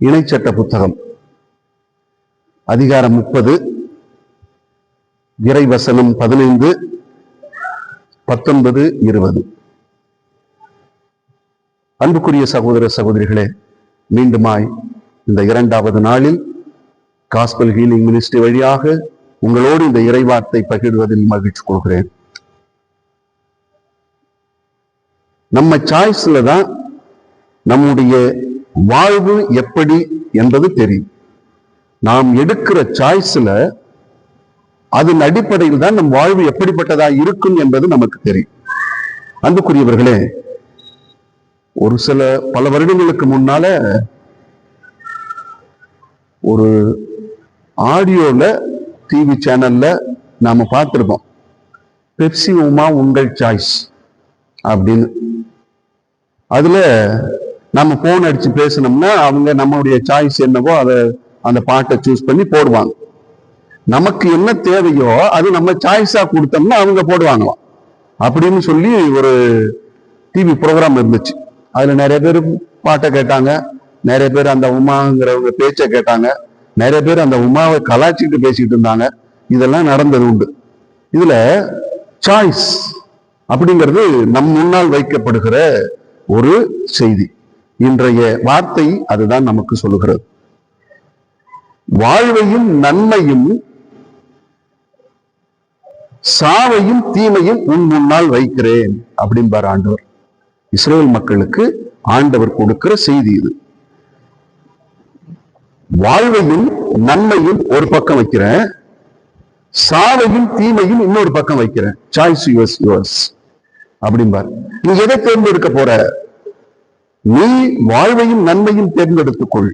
இணைச்சட்ட புத்தகம். அதிகாரம் முப்பது. இறைவசனம் பதினைந்து பத்தொன்பது இருபது. அன்புக்குரிய சகோதர சகோதரிகளே மீண்டுமாய் இந்த இரண்டாவது நாளில் காஸ்பல் ஹீலிங் மினிஸ்ட்ரி வழியாக உங்களோடு இந்த இறைவார்த்தை பகிர்வதில் மகிழ்ச்சி கொள்கிறேன். நம்ம சாய்ஸ்ல தான் நம்முடைய வாழ்வு எப்படி என்பது தெரியும். நாம் எடுக்கிற சாய்ஸ்ல அதன் அடிப்படையில் தான் நம் வாழ்வு எப்படிப்பட்டதா இருக்கும் என்பது நமக்கு தெரியும். அன்புக்குரியவர்களே ஒரு சில பல வருடங்களுக்கு முன்னால ஒரு ஆடியோல டிவி சேனல்ல நாம பார்த்துருக்கோம் பெப்சி உமா உங்கள் சாய்ஸ் அப்படின்னு. அதுல நம்ம போன் அடிச்சு பேசினோம்னா அவங்க நம்மளுடைய சாய்ஸ் என்னவோ அதை அந்த பாட்டை சூஸ் பண்ணி போடுவாங்க. நமக்கு என்ன தேவையோ அது நம்ம சாய்ஸா கொடுத்தோம்னா அவங்க போடுவாங்களாம். அப்படின்னு சொல்லி ஒரு டிவி ப்ரோக்ராம் இருந்துச்சு. அதுல நிறைய பேர் பாட்டை கேட்டாங்க. நிறைய பேர் அந்த உமாங்கிறவங்க பேச்சை கேட்டாங்க. நிறைய பேர் அந்த உமாவை கலாச்சிட்டு பேசிக்கிட்டு இருந்தாங்க. இதெல்லாம் நடந்தது உண்டு. இதுல சாய்ஸ் அப்படிங்கிறது நம் முன்னால் வைக்கப்படுகிற ஒரு செய்தி. இன்றைய வார்த்தை அதுதான் நமக்கு சொல்லுகிறது. வாழ்வையும் நன்மையும் சாவையும் தீமையும் உன் முன்னால் வைக்கிறேன் அப்படின்பார் ஆண்டவர். இஸ்ரேல் மக்களுக்கு ஆண்டவர் கொடுக்கிற செய்தி இது. வாழ்வையும் நன்மையும் ஒரு பக்கம் வைக்கிறேன் சாவையும் தீமையும் இன்னொரு பக்கம் வைக்கிறேன். சாய்ஸ் யுவர்ஸ் யுவர்ஸ் அப்படின்பார் நீ எதை தேர்ந்தெடுக்க போற? நீ வாழ்வையும் நன்மையும் தேர்ந்தெடுத்துக்கொள்.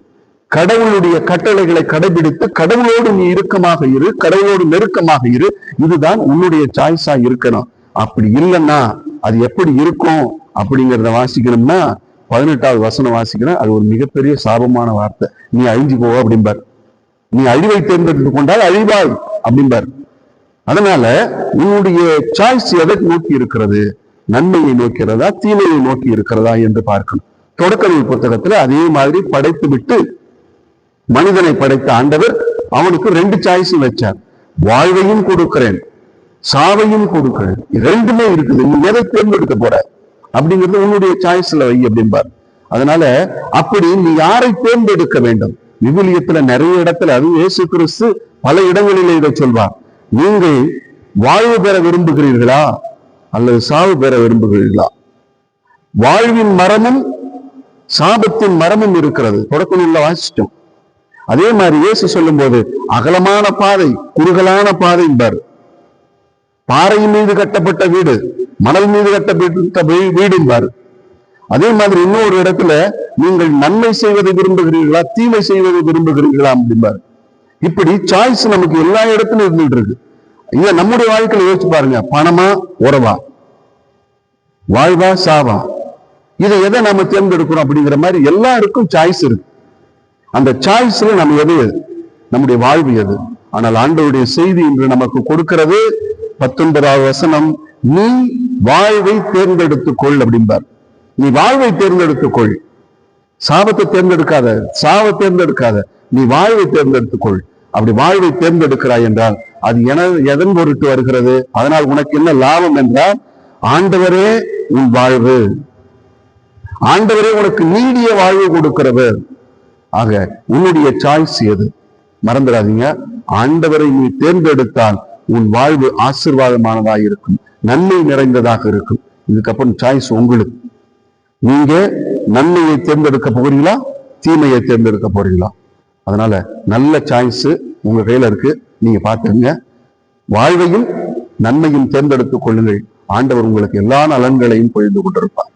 கடவுளுடைய கட்டளைகளை கடைபிடித்து கடவுளோடு நீ இறுக்கமாக இரு கடவுளோடு நெருக்கமாக இரு. இதுதான் உன்னுடைய சாய்ஸா இருக்கணும். அப்படி இல்லைன்னா அது எப்படி இருக்கும் அப்படிங்கிறத வாசிக்கணும்னா பதினெட்டாவது வசனம் வாசிக்கணும் அது ஒரு மிகப்பெரிய சாபமான வார்த்தை. நீ அழிஞ்சு போவ அப்படிம்பார். நீ அழிவை தேர்ந்தெடுத்து கொண்டால் அழிவாய் அப்படிம்பார். அதனால உன்னுடைய சாய்ஸ் எதை நோக்கி இருக்கிறது? நன்மையை நோக்கிறதா தீமையை நோக்கி இருக்கிறதா என்று பார்க்கணும். தொடக்க புத்தகத்துல அதே மாதிரி படைத்து விட்டு மனிதனை படைத்த ஆண்டவர் அவனுக்கு ரெண்டு சாய்ஸ் வச்சார். வாழ்வையும் கொடுக்கிறேன் சாவையும் கொடுக்கிறேன். ரெண்டுமே இருக்குது. நீ எதை தேர்ந்தெடுக்க போற? அப்படிங்கிறது உன்னுடைய சாய்ஸ்ல வை அப்படிம்பார். அதனால அப்படி நீ யாரை தேர்ந்தெடுக்க வேண்டும்? விவிலியத்துல நிறைய இடத்துல அது இயேசு கிறிஸ்து பல இடங்களிலே இதை சொல்வார். நீங்கள் வாழ்வு பெற விரும்புகிறீர்களா? அல்லது சாவு பெற விரும்புகிறீர்களா? வாழ்வின் மரமும் சாபத்தின் மரமும் இருக்கிறது. தொடக்க நூல்ல வாசிச்சோம் அதே மாதிரி இயேசு சொல்லும் போது அகலமான பாதை குறுகலான பாதை பார் பாறையின் மீது கட்டப்பட்ட வீடு மணல் மீது கட்டப்பட்ட வீடு பாரு அதே மாதிரி இன்னொரு இடத்துல நீங்கள் நன்மை செய்வதை விரும்புகிறீர்களா தீமை செய்வதை விரும்புகிறீர்களா அப்படிம்பாரு இப்படி சாய்ஸ் நமக்கு எல்லா இடத்துலயும் இருந்துட்டு இருக்கு இங்க நம்முடைய வாழ்க்கையில யோசிச்சு பாருங்க பணமா உறவா? வாழ்வா சாவா? இதை எதை நாம தேர்ந்தெடுக்கிறோம் அப்படிங்கிற மாதிரி எல்லாருக்கும் சாய்ஸ் இருக்கு. அந்த சாய்ஸ்ல நம்ம எது? நம்முடைய வாழ்வு எது? ஆனால் ஆண்டவருடைய செய்தி இன்று நமக்கு கொடுக்கிறது பத்தொன்பதாவது வசனம் நீ வாழ்வை தேர்ந்தெடுத்துக்கொள் அப்படிம்பார். நீ வாழ்வை தேர்ந்தெடுத்துக்கொள் சாபத்தை தேர்ந்தெடுக்காத சாவை தேர்ந்தெடுக்காத நீ வாழ்வை தேர்ந்தெடுத்துக்கொள் அப்படி வாழ்வை தேர்ந்தெடுக்கிறாய் என்றால் அது என எதன் பொருட்டு வருகிறது? அதனால் உனக்கு என்ன லாபம் என்றால் ஆண்டவரே உன் வாழ்வு. ஆண்டவரே உனக்கு நீடிய வாழ்வு கொடுக்கிறவர். ஆக உன்னுடைய சாய்ஸ் எது? மறந்துடாதீங்க. ஆண்டவரை நீ தேர்ந்தெடுத்தால் உன் வாழ்வு ஆசிர்வாதமானதாக இருக்கும். நன்மை நிறைந்ததாக இருக்கும். இதுக்கப்புறம் சாய்ஸ் உங்களுக்கு. நீங்க நன்மையை தேர்ந்தெடுக்க போகிறீங்களா? தீமையை தேர்ந்தெடுக்க போறீங்களா? அதனால நல்ல சாய்ஸ் உங்க கையில இருக்கு. நீங்க பார்த்துங்க. வாழ்வையும் நன்மையும் தேர்ந்தெடுத்துக் கொள்ளுங்கள். ஆண்டவர் உங்களுக்கு எல்லா நலன்களையும் பொழிந்து கொண்டிருப்பார்.